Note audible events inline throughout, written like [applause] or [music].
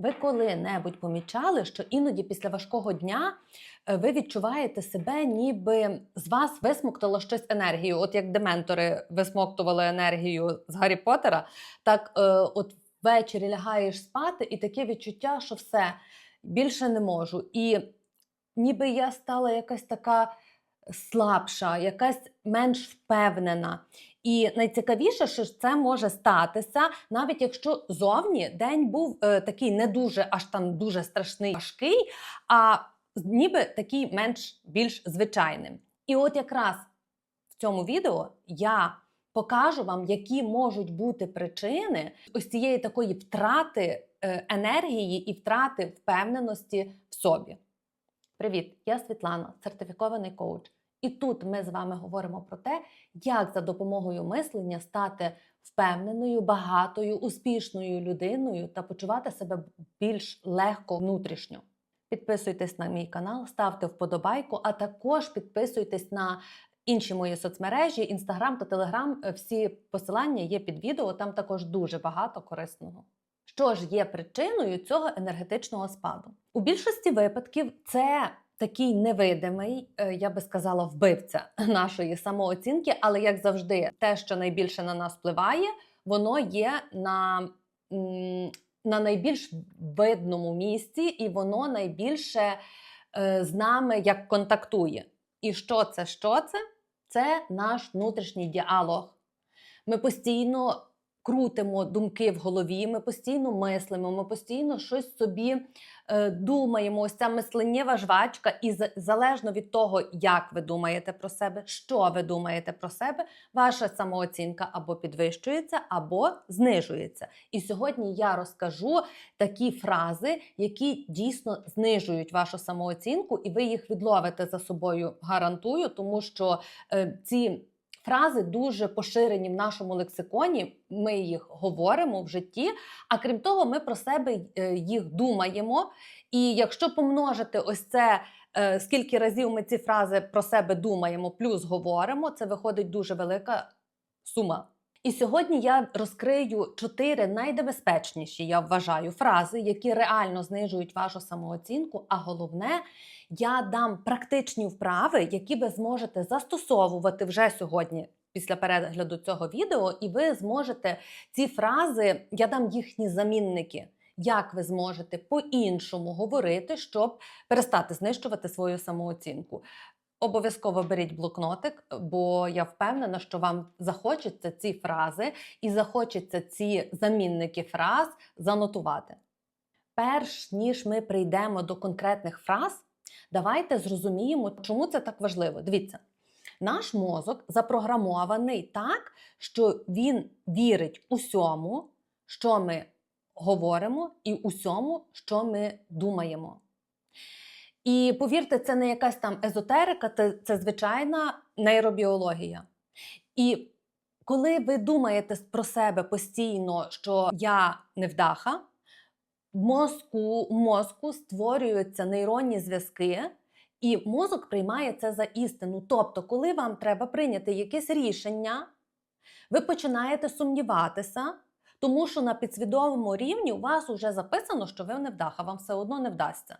Ви коли-небудь помічали, що іноді після важкого дня е, ви відчуваєте себе, ніби з вас висмоктало щось енергію. От як дементори висмоктували енергію з Гаррі Поттера, так е, от ввечері лягаєш спати, і таке відчуття, що все більше не можу. І ніби я стала якась така слабша, якась менш впевнена. І найцікавіше, що це може статися, навіть якщо зовні день був е, такий не дуже аж там дуже страшний, важкий, а ніби такий менш більш звичайним. І от якраз в цьому відео я покажу вам, які можуть бути причини ось цієї такої втрати е, енергії і втрати впевненості в собі. Привіт, я Світлана, сертифікований коуч. І тут ми з вами говоримо про те, як за допомогою мислення стати впевненою, багатою, успішною людиною та почувати себе більш легко внутрішньо. Підписуйтесь на мій канал, ставте вподобайку, а також підписуйтесь на інші мої соцмережі, інстаграм та телеграм. Всі посилання є під відео, там також дуже багато корисного. Що ж є причиною цього енергетичного спаду? У більшості випадків це такий невидимий, е, я би сказала, вбивця [laughs] нашої самооцінки, але як завжди, те, що найбільше на нас впливає, воно є на, на найбільш видному місці, і воно найбільше е, з нами як контактує. І що це? Що це? Це наш внутрішній діалог. Ми постійно крутимо думки в голові, ми постійно мислимо, ми постійно щось собі е, думаємо. Ось ця мисленнєва жвачка, і залежно від того, як ви думаєте про себе, що ви думаєте про себе, ваша самооцінка або підвищується, або знижується. І сьогодні я розкажу такі фрази, які дійсно знижують вашу самооцінку, і ви їх відловите за собою, гарантую, тому що е, ці. Фрази дуже поширені в нашому лексиконі. Ми їх говоримо в житті. А крім того, ми про себе е, їх думаємо. І якщо помножити ось це, е, скільки разів ми ці фрази про себе думаємо, плюс говоримо, це виходить дуже велика сума. І сьогодні я розкрию чотири найнебезпечніші, я вважаю, фрази, які реально знижують вашу самооцінку. А головне, я дам практичні вправи, які ви зможете застосовувати вже сьогодні. Після перегляду цього відео, і ви зможете ці фрази, я дам їхні замінники, як ви зможете по-іншому говорити, щоб перестати знищувати свою самооцінку. Обов'язково беріть блокнотик, бо я впевнена, що вам захочеться ці фрази і захочеться ці замінники фраз занотувати. Перш ніж ми прийдемо до конкретних фраз, давайте зрозуміємо, чому це так важливо. Дивіться, наш мозок запрограмований так, що він вірить усьому, що ми говоримо, і усьому, що ми думаємо. І повірте, це не якась там езотерика, це, це звичайна нейробіологія. І коли ви думаєте про себе постійно, що я невдаха, мозку, мозку створюються нейронні зв'язки, і мозок приймає це за істину. Тобто, коли вам треба прийняти якесь рішення, ви починаєте сумніватися, тому що на підсвідомому рівні у вас вже записано, що ви невдаха, вам все одно не вдасться.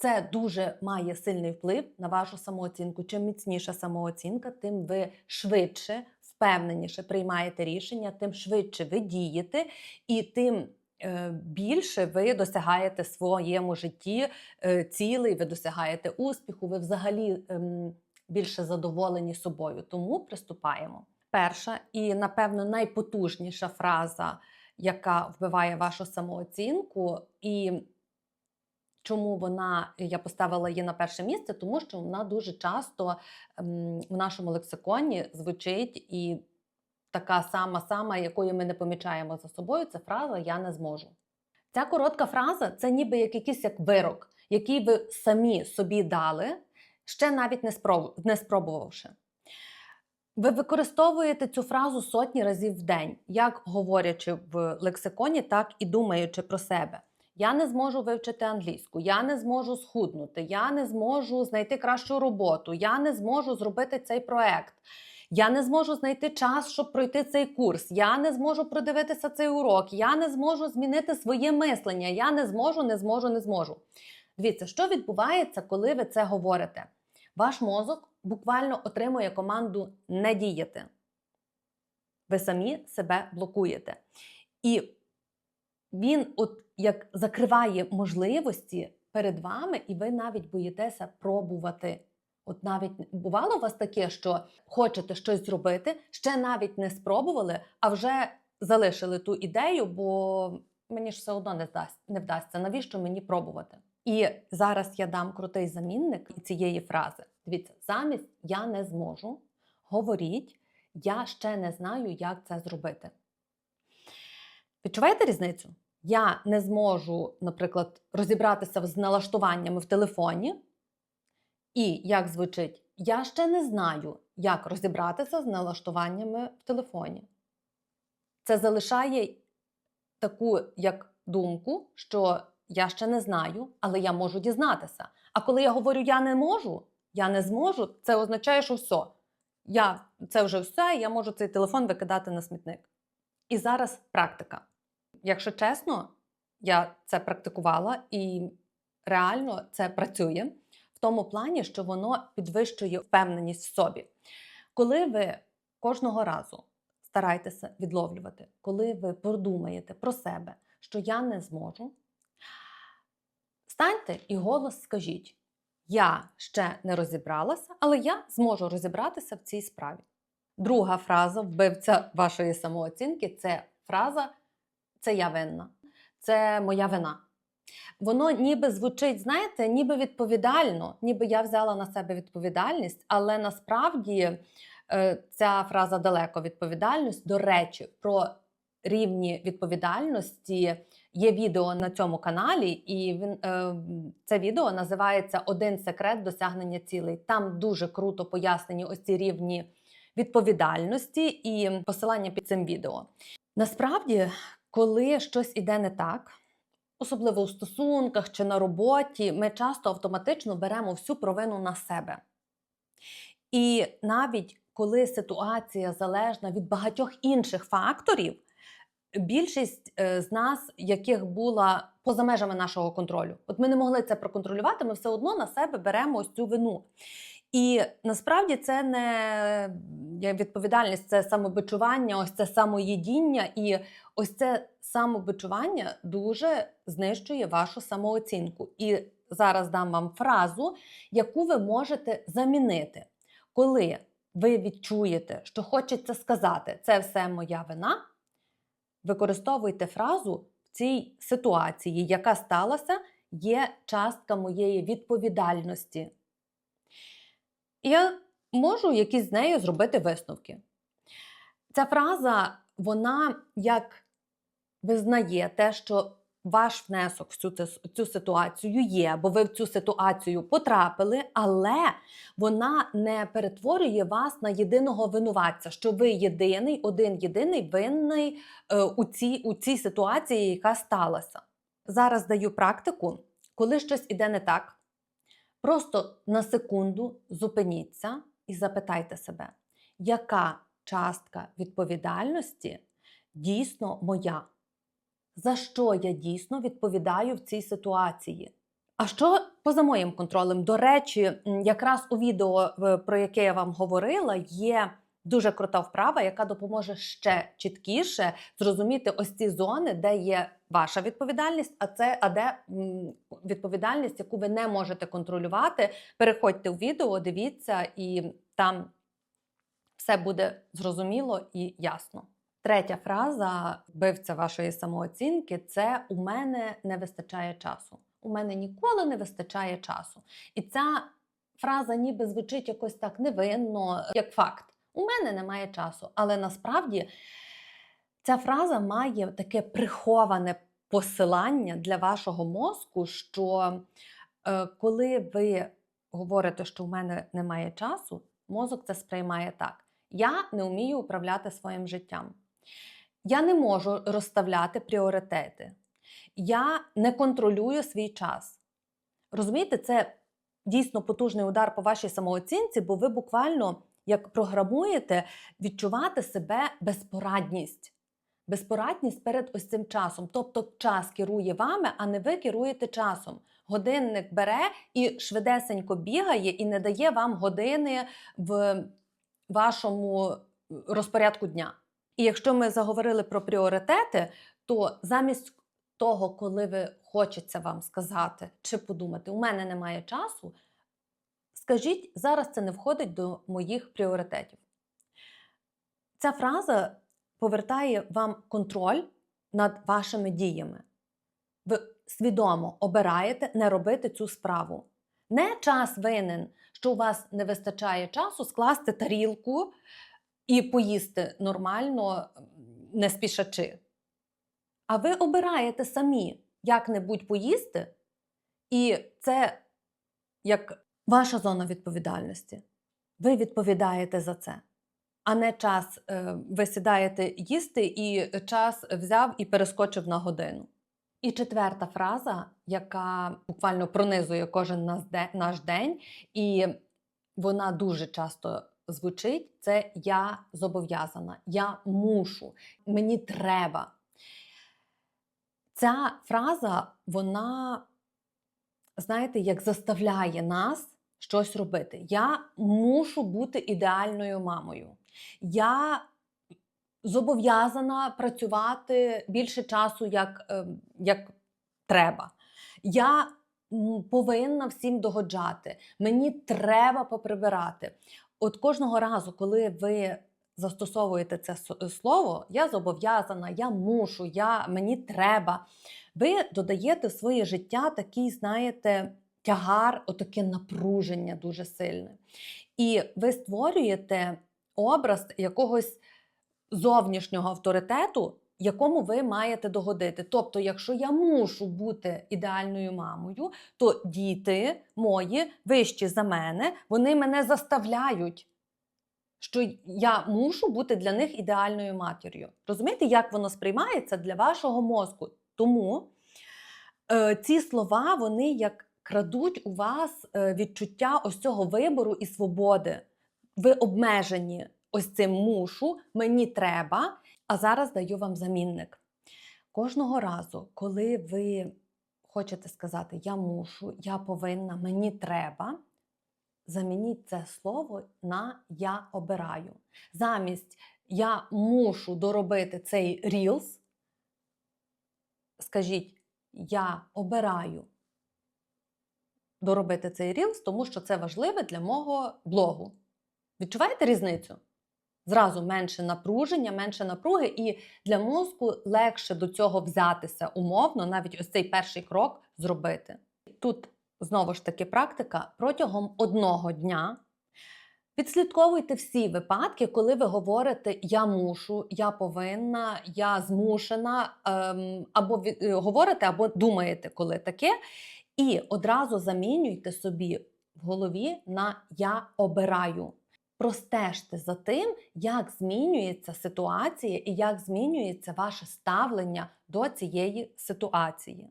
Це дуже має сильний вплив на вашу самооцінку. Чим міцніша самооцінка, тим ви швидше, впевненіше приймаєте рішення, тим швидше ви дієте, і тим е, більше ви досягаєте своєму житті е, цілей, ви досягаєте успіху, ви взагалі ем, більше задоволені собою. Тому приступаємо. Перша і, напевно, найпотужніша фраза, яка вбиває вашу самооцінку, і Чому вона я поставила її на перше місце? Тому що вона дуже часто ем, в нашому лексиконі звучить і така сама, сама, якої ми не помічаємо за собою. Це фраза Я не зможу. Ця коротка фраза це ніби як якийсь як вирок, який ви самі собі дали, ще навіть не, не спробувавши. Ви використовуєте цю фразу сотні разів в день, як говорячи в лексиконі, так і думаючи про себе. Я не зможу вивчити англійську, я не зможу схуднути, я не зможу знайти кращу роботу, я не зможу зробити цей проект. Я не зможу знайти час, щоб пройти цей курс. Я не зможу продивитися цей урок. Я не зможу змінити своє мислення. Я не зможу, не зможу, не зможу. Дивіться, що відбувається, коли ви це говорите? Ваш мозок буквально отримує команду не діяти. Ви самі себе блокуєте. І він, от як закриває можливості перед вами, і ви навіть боїтеся пробувати. От навіть бувало у вас таке, що хочете щось зробити, ще навіть не спробували, а вже залишили ту ідею, бо мені ж все одно не вдасть, не вдасться. Навіщо мені пробувати? І зараз я дам крутий замінник цієї фрази. Дивіться, замість я не зможу, говоріть, я ще не знаю, як це зробити. Відчуваєте різницю? Я не зможу, наприклад, розібратися з налаштуваннями в телефоні. І як звучить, я ще не знаю, як розібратися з налаштуваннями в телефоні. Це залишає таку як думку, що я ще не знаю, але я можу дізнатися. А коли я говорю я не можу, я не зможу, це означає, що все. Я, Це вже все, я можу цей телефон викидати на смітник. І зараз практика. Якщо чесно, я це практикувала і реально це працює в тому плані, що воно підвищує впевненість в собі. Коли ви кожного разу старайтеся відловлювати, коли ви подумаєте про себе, що я не зможу, станьте і голос скажіть: Я ще не розібралася, але я зможу розібратися в цій справі. Друга фраза вбивця вашої самооцінки це фраза це я винна, це моя вина. Воно ніби звучить, знаєте, ніби відповідально, ніби я взяла на себе відповідальність, але насправді е, ця фраза далеко відповідальність. До речі, про рівні відповідальності є відео на цьому каналі, і він е, це відео називається Один секрет досягнення цілей. Там дуже круто пояснені ось ці рівні відповідальності і посилання під цим відео. Насправді, коли щось іде не так, особливо у стосунках чи на роботі, ми часто автоматично беремо всю провину на себе. І навіть коли ситуація залежна від багатьох інших факторів, більшість е, з нас, яких була поза межами нашого контролю, от ми не могли це проконтролювати, ми все одно на себе беремо ось цю вину. І насправді це не відповідальність, це самобичування, ось це самоєдіння. І ось це самобичування дуже знищує вашу самооцінку. І зараз дам вам фразу, яку ви можете замінити. Коли ви відчуєте, що хочеться сказати, це все моя вина, використовуйте фразу в цій ситуації, яка сталася, є частка моєї відповідальності. Я можу якісь з нею зробити висновки. Ця фраза, вона як визнає те, що ваш внесок в цю, цю ситуацію є, бо ви в цю ситуацію потрапили, але вона не перетворює вас на єдиного винуватця, що ви єдиний, один єдиний винний е, у, цій, у цій ситуації, яка сталася. Зараз даю практику, коли щось іде не так. Просто на секунду зупиніться і запитайте себе, яка частка відповідальності дійсно моя? За що я дійсно відповідаю в цій ситуації? А що поза моїм контролем? До речі, якраз у відео, про яке я вам говорила, є дуже крута вправа, яка допоможе ще чіткіше зрозуміти ось ці зони, де є ваша відповідальність, а це а де відповідальність, яку ви не можете контролювати. Переходьте у відео, дивіться, і там все буде зрозуміло і ясно. Третя фраза вбивця вашої самооцінки це у мене не вистачає часу. У мене ніколи не вистачає часу. І ця фраза ніби звучить якось так невинно, як факт. У мене немає часу. Але насправді ця фраза має таке приховане посилання для вашого мозку, що е, коли ви говорите, що у мене немає часу, мозок це сприймає так. Я не вмію управляти своїм життям. Я не можу розставляти пріоритети. Я не контролюю свій час. Розумієте, це дійсно потужний удар по вашій самооцінці, бо ви буквально як програмуєте відчувати себе безпорадність. Безпорадність перед ось цим часом. Тобто час керує вами, а не ви керуєте часом. Годинник бере і швидесенько бігає і не дає вам години в вашому розпорядку дня. І якщо ми заговорили про пріоритети, то замість того, коли ви хочеться вам сказати чи подумати, у мене немає часу, скажіть, зараз це не входить до моїх пріоритетів. Ця фраза повертає вам контроль над вашими діями. Ви свідомо обираєте не робити цю справу. Не час винен, що у вас не вистачає часу скласти тарілку і поїсти нормально, не спішачи. А ви обираєте самі як-небудь поїсти, і це як ваша зона відповідальності. Ви відповідаєте за це, а не час е, ви сідаєте їсти, і час взяв і перескочив на годину. І четверта фраза, яка буквально пронизує кожен наш день, і вона дуже часто звучить: це я зобов'язана, я мушу, мені треба. Ця фраза, вона, знаєте, як заставляє нас щось робити. Я мушу бути ідеальною мамою. Я зобов'язана працювати більше часу, як, е, як треба. Я повинна всім догоджати. Мені треба поприбирати. От кожного разу, коли ви застосовуєте це слово, я зобов'язана, я мушу, я, мені треба. Ви додаєте в своє життя такий, знаєте, тягар, отаке напруження дуже сильне. І ви створюєте образ якогось зовнішнього авторитету, якому ви маєте догодити. Тобто, якщо я мушу бути ідеальною мамою, то діти мої вищі за мене, вони мене заставляють. Що я мушу бути для них ідеальною матір'ю. Розумієте, як воно сприймається для вашого мозку? Тому е, ці слова вони як крадуть у вас е, відчуття ось цього вибору і свободи. Ви обмежені ось цим мушу, мені треба. А зараз даю вам замінник. Кожного разу, коли ви хочете сказати Я мушу, я повинна, мені треба, замініть це слово на я обираю. Замість я мушу доробити цей рілс, скажіть, я обираю доробити цей рілс, тому що це важливе для мого блогу. Відчуваєте різницю? Зразу менше напруження, менше напруги, і для мозку легше до цього взятися умовно, навіть ось цей перший крок зробити. Тут знову ж таки практика протягом одного дня. Відслідковуйте всі випадки, коли ви говорите Я мушу, я повинна, я змушена, ем, або е, говорите, або думаєте, коли таке, і одразу замінюйте собі в голові на Я обираю. Простежте за тим, як змінюється ситуація і як змінюється ваше ставлення до цієї ситуації.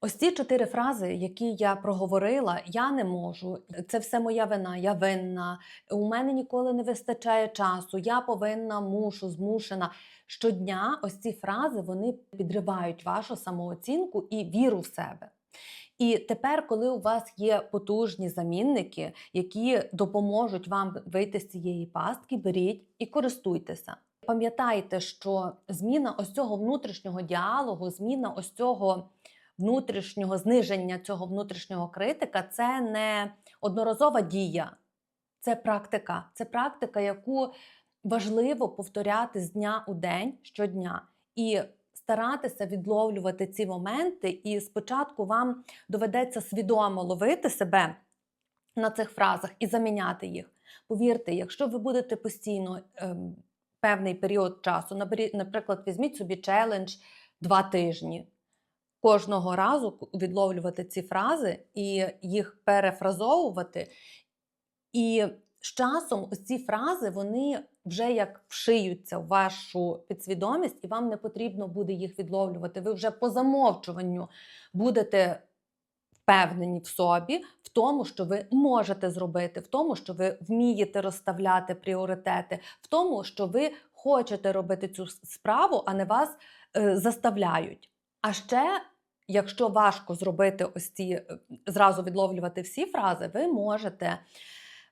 Ось ці чотири фрази, які я проговорила, я не можу, це все моя вина, я винна, у мене ніколи не вистачає часу, я повинна, мушу, змушена. Щодня ось ці фрази вони підривають вашу самооцінку і віру в себе. І тепер, коли у вас є потужні замінники, які допоможуть вам вийти з цієї пастки, беріть і користуйтеся. Пам'ятайте, що зміна ось цього внутрішнього діалогу, зміна ось цього внутрішнього зниження цього внутрішнього критика це не одноразова дія, це практика. Це практика, яку важливо повторяти з дня у день щодня. І старатися відловлювати ці моменти, і спочатку вам доведеться свідомо ловити себе на цих фразах і заміняти їх. Повірте, якщо ви будете постійно ем, певний період часу, наприклад, візьміть собі челендж два тижні. Кожного разу відловлювати ці фрази і їх перефразовувати. І з часом ці фрази вони вже як вшиються в вашу підсвідомість, і вам не потрібно буде їх відловлювати. Ви вже по замовчуванню будете впевнені в собі, в тому, що ви можете зробити, в тому, що ви вмієте розставляти пріоритети, в тому, що ви хочете робити цю справу, а не вас е, заставляють. А ще, якщо важко зробити ось ці е, зразу відловлювати всі фрази, ви можете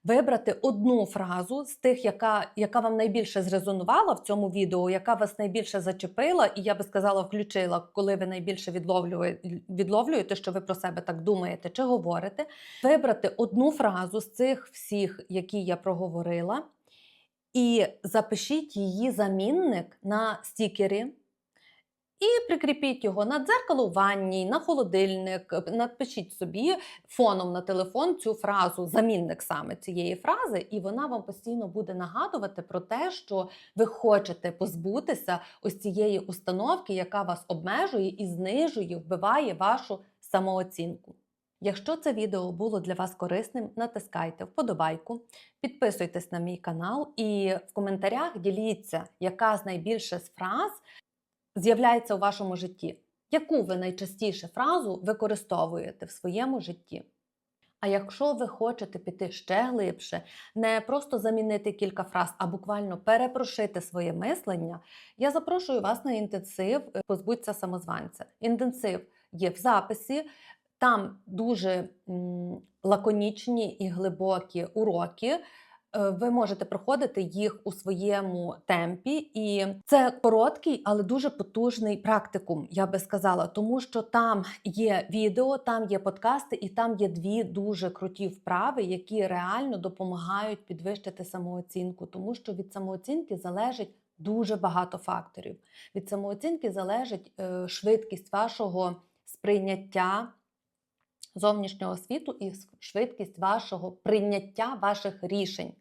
вибрати одну фразу з тих, яка, яка вам найбільше зрезонувала в цьому відео, яка вас найбільше зачепила, і я би сказала, включила, коли ви найбільше відловлюєте, відловлюєте, що ви про себе так думаєте чи говорите. Вибрати одну фразу з цих всіх, які я проговорила, і запишіть її замінник на стікері. І прикріпіть його на дзеркало в ванні, на холодильник, напишіть собі фоном на телефон цю фразу, замінник саме цієї фрази, і вона вам постійно буде нагадувати про те, що ви хочете позбутися ось цієї установки, яка вас обмежує і знижує, вбиває вашу самооцінку. Якщо це відео було для вас корисним, натискайте вподобайку, підписуйтесь на мій канал і в коментарях діліться, яка з найбільше з фраз з'являється у вашому житті. Яку ви найчастіше фразу використовуєте в своєму житті? А якщо ви хочете піти ще глибше, не просто замінити кілька фраз, а буквально перепрошити своє мислення, я запрошую вас на інтенсив Позбудься самозванця. Інтенсив є в записі, там дуже м, лаконічні і глибокі уроки. Е, Ви можете проходити їх у своєму темпі, і це короткий, але дуже потужний практикум, я би сказала, тому що там є відео, там є подкасти, і там є дві дуже круті вправи, які реально допомагають підвищити самооцінку, тому що від самооцінки залежить дуже багато факторів. Від самооцінки залежить е, швидкість вашого сприйняття зовнішнього світу і швидкість вашого прийняття ваших рішень.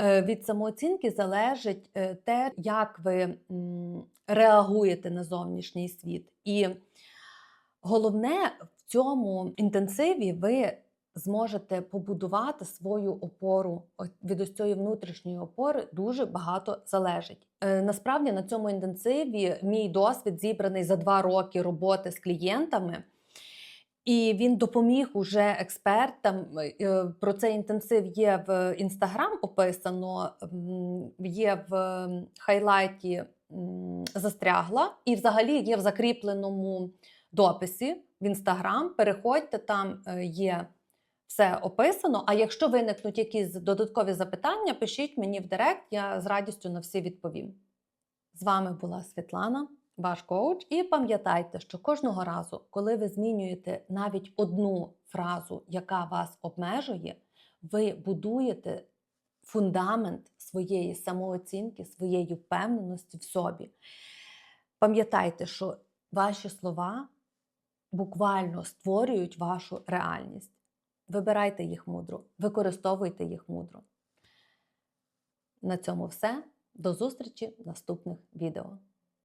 Е, Від самооцінки залежить е, те, як ви реагуєте на зовнішній світ. І головне в цьому інтенсиві ви зможете побудувати свою опору. Від ось цієї внутрішньої опори дуже багато залежить. Е, Насправді на цьому інтенсиві мій досвід зібраний за два роки роботи з клієнтами. І він допоміг уже експертам. е, Про цей інтенсив є в інстаграм описано, є в хайлайті застрягла, і взагалі є в закріпленому дописі в інстаграм. Переходьте, там е, є все описано. А якщо виникнуть якісь додаткові запитання, пишіть мені в директ, я з радістю на всі відповім. З вами була Світлана ваш коуч. І пам'ятайте, що кожного разу, коли ви змінюєте навіть одну фразу, яка вас обмежує, ви будуєте фундамент своєї самооцінки, своєї впевненості в собі. Пам'ятайте, що ваші слова буквально створюють вашу реальність. Вибирайте їх мудро, використовуйте їх мудро. На цьому все. До зустрічі в наступних відео.